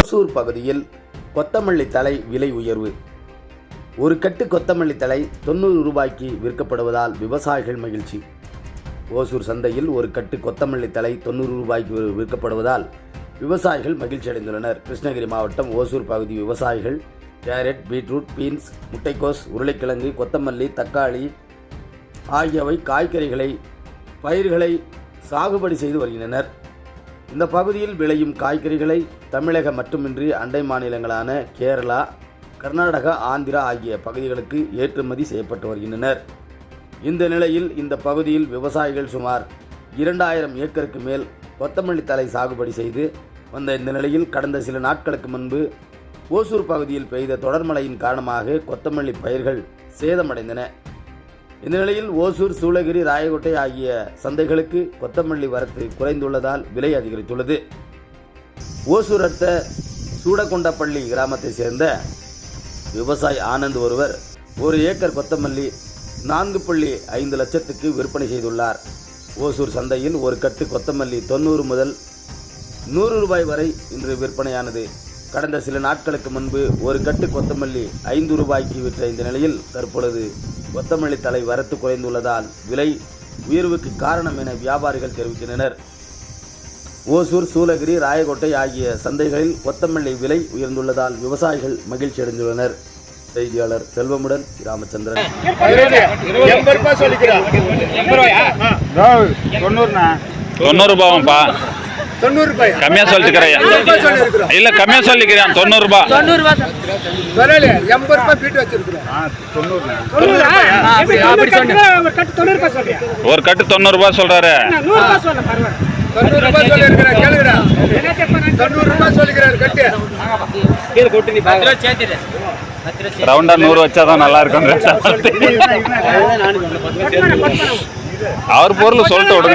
ஓசூர் பகுதியில் கொத்தமல்லி தலை விலை உயர்வு. ஒரு கட்டு கொத்தமல்லி தலை தொண்ணூறு ரூபாய்க்கு விற்கப்படுவதால் விவசாயிகள் மகிழ்ச்சி. ஓசூர் சந்தையில் ஒரு கட்டு கொத்தமல்லி தலை தொண்ணூறு ரூபாய்க்கு விற்கப்படுவதால் விவசாயிகள் மகிழ்ச்சி அடைந்துள்ளனர் கிருஷ்ணகிரி மாவட்டம் ஓசூர் பகுதி விவசாயிகள் கேரட் பீட்ரூட் பீன்ஸ் முட்டைக்கோஸ் உருளைக்கிழங்கு கொத்தமல்லி தக்காளி ஆகியவை காய்கறிகளை பயிர்களை சாகுபடி செய்து வருகின்றனர். இந்த பகுதியில் விளையும் காய்கறிகளை தமிழக மட்டுமின்றி அண்டை மாநிலங்களான கேரளா கர்நாடகா ஆந்திரா ஆகிய பகுதிகளுக்கு ஏற்றுமதி செய்யப்பட்டு வருகின்றனர். இந்த நிலையில் இந்த பகுதியில் விவசாயிகள் சுமார் இரண்டாயிரம் ஏக்கருக்கு மேல் கொத்தமல்லி தலை சாகுபடி செய்து வந்த இந்த நிலையில் கடந்த சில நாட்களுக்கு முன்பு ஓசூர் பகுதியில் பெய்த தொடர் மழையின் காரணமாக கொத்தமல்லி பயிர்கள் சேதமடைந்தன. இந்த நிலையில் ஓசூர் சூளகிரி ராயக்கோட்டை ஆகிய சந்தைகளுக்கு கொத்தமல்லி வரத்து குறைந்துள்ளதால் விலை அதிகரித்துள்ளது. ஓசூர் அடுத்த சூடகொண்டப்பள்ளி கிராமத்தை சேர்ந்த விவசாயி ஆனந்த் ஒருவர் ஒரு ஏக்கர் கொத்தமல்லி நான்கு புள்ளி ஐந்து லட்சத்துக்கு விற்பனை செய்துள்ளார். ஓசூர் சந்தையில் ஒரு கட்டு கொத்தமல்லி தொண்ணூறு முதல் நூறு ரூபாய் வரை இன்று விற்பனையானது. கடந்த சில நாட்களுக்கு முன்பு ஒரு கட்டு கொத்தமல்லி ஐந்து ரூபாய்க்கு விற்ற இந்த நிலையில் தற்பொழுது கொத்தமல்லி தலை வரத்து குறைந்துள்ளதால் விலை உயர்வுக்கு காரணம் என வியாபாரிகள் தெரிவிக்கின்றனர். ஓசூர் சூலகிரி ராயக்கோட்டை ஆகிய சந்தைகளில் கொத்தமல்லி விலை உயர்ந்துள்ளதால் விவசாயிகள் மகிழ்ச்சி அடைந்துள்ளனர். செய்தியாளர் செல்வமுடன் ராமச்சந்திரன். தொண்ணூறுண்ணா. தொண்ணூறு ரூபாவாப்பா தொண்ணூறு ரூபாய். கம்மியா சொல்லிக்கிறேன் ரூபாய் சொல்லியிருக்கிறோம் இல்ல கம்மியா சொல்லிக்கிறேன். தொண்ணூறு ரூபாய். எண்பது ரூபாய் பீட்டு வச்சிருக்கிறோம். ஆ தொண்ணூறுண்ணா ஒரு கட்டு தொண்ணூறு ரூபாய் சொல்றாரு. தொண்ணூறு ரூபாய் சொல்லியிருக்கிறேன் கேளுகிறேன் தொண்ணூறு ரூபாய் சொல்லிக்கிறாரு கட்டு. ரவுண்டா நூறு வச்சாதான் நல்லா இருக்கும் அவர் பொருள் சொல்லிட்டு அப்படி